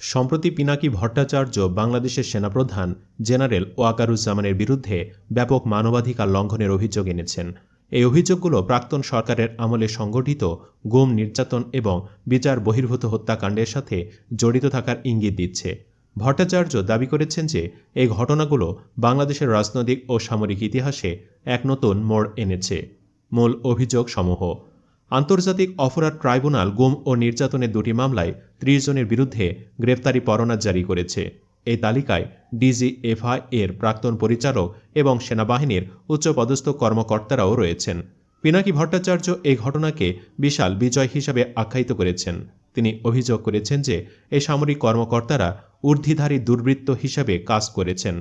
সম্প্রতি পিনাকি ভট্টাচার্য বাংলাদেশের সেনাপ্রধান জেনারেল ওয়াকারুজ্জামানের বিরুদ্ধে ব্যাপক মানবাধিকার লঙ্ঘনের অভিযোগ এনেছেন। এই অভিযোগগুলো প্রাক্তন সরকারের আমলে সংগঠিত গুম, নির্যাতন এবং বিচার বহির্ভূত হত্যাকাণ্ডের সাথে জড়িত থাকার ইঙ্গিত দিচ্ছে। ভট্টাচার্য দাবি করেছেন যে এই ঘটনাগুলো বাংলাদেশের রাজনৈতিক ও সামরিক ইতিহাসে এক নতুন মোড় এনেছে। মূল অভিযোগ সমূহ আন্তর্জাতিক অপরাধ ট্রাইব্যুনাল গুম ও নির্যাতনের দুটি মামলায় ত্রিশ জনের বিরুদ্ধে গ্রেপ্তারি পরোয়ানা জারি করেছে। এই তালিকায় ডিজিএফআই এর প্রাক্তন পরিচালক এবং সেনাবাহিনীর উচ্চপদস্থ কর্মকর্তারাও রয়েছেন। পিনাকি ভট্টাচার্য এই ঘটনাকে বিশাল বিজয় হিসাবে আখ্যায়িত করেছেন। তিনি অভিযোগ করেছেন যে এই সামরিক কর্মকর্তারা ঊর্ধ্বধারী দুর্বৃত্ত হিসাবে কাজ করেছেন।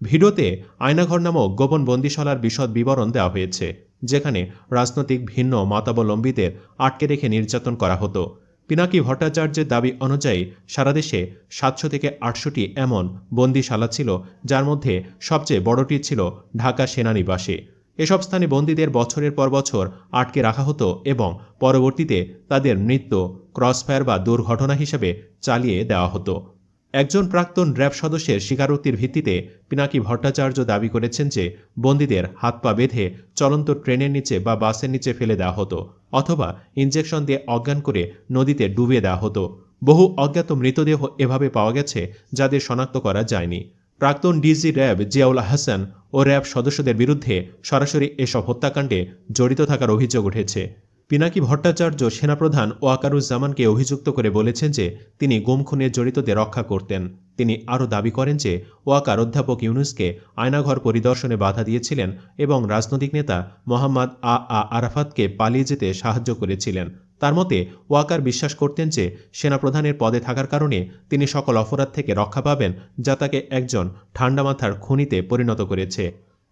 ভিডিওতে আয়নাঘর নামক গোপন বন্দিশালার বিশদ বিবরণ দেওয়া হয়েছে। যেখানে রাজনৈতিক ভিন্ন মতাবলম্বীদের আটকে রেখে নির্যাতন করা হতো। পিনাকি ভট্টাচার্যের দাবি অনুযায়ী সারা দেশে সাতশো থেকে আটশোটি এমন বন্দিশালা ছিল, যার মধ্যে সবচেয়ে বড়টি ছিল ঢাকা সেনানিবাসে। এসব স্থানে বন্দীদের বছরের পর বছর আটকে রাখা হতো এবং পরবর্তীতে তাদের মৃত্যু, ক্রসফায়ার বা দুর্ঘটনা হিসেবে চালিয়ে দেওয়া হতো। একজন প্রাক্তন র্যাব সদস্যের স্বীকারোক্তির ভিত্তিতে পিনাকি ভট্টাচার্য দাবি করেছেন যে বন্দীদের হাত পা বেঁধে চলন্ত ট্রেনের নিচে বা বাসের নিচে ফেলে দেওয়া হতো অথবা ইঞ্জেকশন দিয়ে অজ্ঞান করে নদীতে ডুবিয়ে দেওয়া হতো। বহু অজ্ঞাত মৃতদেহ এভাবে পাওয়া গেছে যাদের শনাক্ত করা যায়নি। প্রাক্তন ডিজি র্যাব জিয়াউল হাসান ও র্যাব সদস্যদের বিরুদ্ধে সরাসরি এসব হত্যাকাণ্ডে জড়িত থাকার অভিযোগ উঠেছে। পিনাকি ভট্টাচার্য সেনাপ্রধান ওয়াকারুজ্জামানকে অভিযুক্ত করে বলেছেন যে তিনি গুম খুনে জড়িতদের রক্ষা করতেন। তিনি আরও দাবি করেন যে ওয়াকার অধ্যাপক ইউনুসকে আয়নাঘর পরিদর্শনে বাধা দিয়েছিলেন এবং রাজনৈতিক নেতা মোহাম্মদ আ আ আরাফাতকে পালিয়ে যেতে সাহায্য করেছিলেন। তার মতে, ওয়াকার বিশ্বাস করতেন যে সেনাপ্রধানের পদে থাকার কারণে তিনি সকল অপরাধ থেকে রক্ষা পাবেন যা তাকে একজন ঠান্ডা মাথার খুনিতে পরিণত করেছে।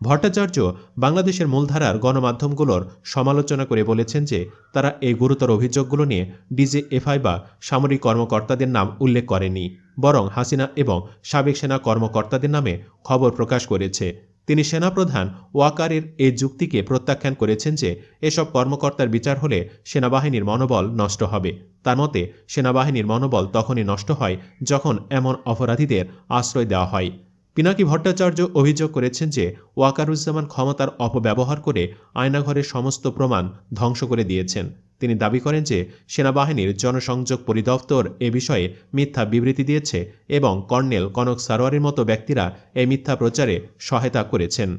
ভট্টাচার্য বাংলাদেশের মূলধারার গণমাধ্যমগুলোর সমালোচনা করে বলেছেন যে, তারা এই গুরুতর অভিযোগগুলো নিয়ে ডিজিএফআই বা সামরিক কর্মকর্তাদের নাম উল্লেখ করেনি, বরং হাসিনা এবং সাবেক সেনা কর্মকর্তাদের নামে খবর প্রকাশ করেছে। তিনি সেনাপ্রধান ওয়াকারের এই যুক্তিকে প্রত্যাখ্যান করেছেন যে, এসব কর্মকর্তার বিচার হলে সেনাবাহিনীর মনোবল নষ্ট হবে। তার মতে, সেনাবাহিনীর মনোবল তখনই নষ্ট হয় যখন এমন অপরাধীদের আশ্রয় দেওয়া হয়। পিনাকি ভট্টাচার্য অভিযোগ করেছেন যে ওয়াকারুজ্জামান ক্ষমতার অপব্যবহার করে আয়নাঘরের সমস্ত প্রমাণ ধ্বংস করে দিয়েছেন। তিনি দাবি করেন যে সেনাবাহিনীর জনসংযোগ পরিদপ্তর এ বিষয়ে মিথ্যা বিবৃতি দিয়েছে এবং কর্নেল কনক সারোয়ারের মতো ব্যক্তিরা এই মিথ্যা প্রচারে সহায়তা করেছেন।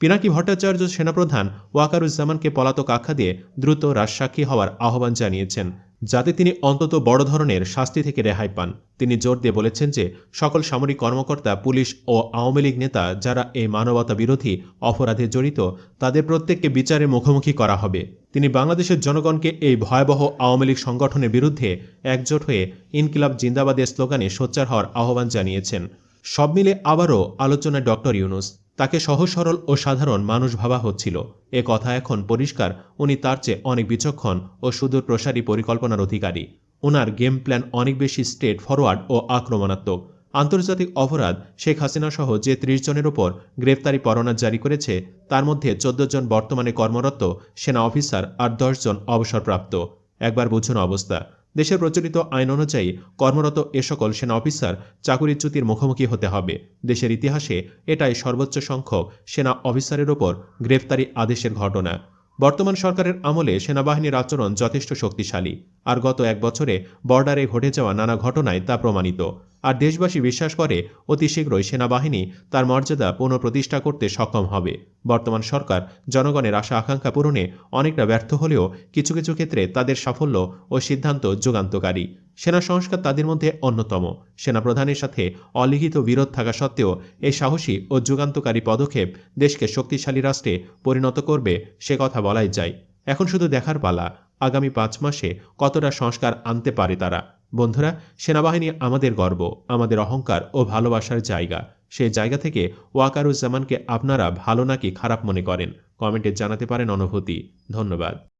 পিনাকি ভট্টাচার্য সেনাপ্রধান ওয়াকারুজ্জামানকে পলাতক আখ্যা দিয়ে দ্রুত রাজসাক্ষী হওয়ার আহ্বান জানিয়েছেন। যাতে তিনি অন্তত বড় ধরনের শাস্তি থেকে রেহাই পান। তিনি জোর দিয়ে বলেছেন যে, সকল সামরিক কর্মকর্তা, পুলিশ ও আওয়ামী লীগ নেতা যারা এই মানবতা বিরোধী অপরাধে জড়িত, তাদের প্রত্যেককে বিচারে মুখোমুখি করা হবে। তিনি বাংলাদেশের জনগণকে এই ভয়াবহ আওয়ামী লীগ সংগঠনের বিরুদ্ধে একজোট হয়ে ইনকিলাব জিন্দাবাদের স্লোগানে সোচ্চার হওয়ার আহ্বান জানিয়েছেন। সব মিলে আবারও আলোচনায় ডক্টর ইউনুস। তাকে সহজ সরল ও সাধারণ মানুষ ভাবা হচ্ছিল। এ কথা এখন পরিষ্কার, উনি তার চেয়ে অনেক বিচক্ষণ ও সুদূর প্রসারী পরিকল্পনার অধিকারী। ওনার গেম প্ল্যান অনেক বেশি স্টেট ফরওয়ার্ড ও আক্রমণাত্মক। আন্তর্জাতিক অপরাধ, শেখ হাসিনা সহ যে ত্রিশ জনের উপর গ্রেপ্তারি পরোয়ানা জারি করেছে, তার মধ্যে চোদ্দ জন বর্তমানে কর্মরত সেনা অফিসার আর জন অবসরপ্রাপ্ত। একবার বুঝুন অবস্থা। দেশের প্রচলিত আইন অনুযায়ী কর্মরত এ সকল সেনা অফিসার চাকুরিচ্যুতির মুখোমুখি হতে হবে। দেশের ইতিহাসে এটাই সর্বোচ্চ সংখ্যক সেনা অফিসারের ওপর গ্রেফতারি আদেশের ঘটনা। বর্তমান সরকারের আমলে সেনাবাহিনীর আচরণ যথেষ্ট শক্তিশালী। আর গত এক বছরে বর্ডারে ঘটে যাওয়া নানা ঘটনায় তা প্রমাণিত। আর দেশবাসী বিশ্বাস করে, অতি শীঘ্রই সেনাবাহিনী তার মর্যাদা পুনঃপ্রতিষ্ঠা করতে সক্ষম হবে। বর্তমান সরকার জনগণের আশা আকাঙ্ক্ষা পূরণে অনেকটা ব্যর্থ হলেও কিছু কিছু ক্ষেত্রে তাদের সাফল্য ও সিদ্ধান্ত যুগান্তকারী। সেনা সংস্কার তাদের মধ্যে অন্যতম। সেনাপ্রধানের সাথে অলিখিত বিরোধ থাকা সত্ত্বেও এই সাহসী ও যুগান্তকারী পদক্ষেপ দেশকে শক্তিশালী রাষ্ট্রে পরিণত করবে সে কথা বলাই যায়। এখন শুধু দেখার পালা। আগামী পাঁচ মাসে কতটা সংস্কার আনতে পারে তারা? বন্ধুরা, সেনাবাহিনী আমাদের গর্ব, আমাদের অহংকার ও ভালোবাসার জায়গা। সেই জায়গা থেকে ওয়াকারুজ্জামানকে আপনারা ভালো নাকি খারাপ মনে করেন? কমেন্টে জানাতে পারেন অনুভূতি। ধন্যবাদ।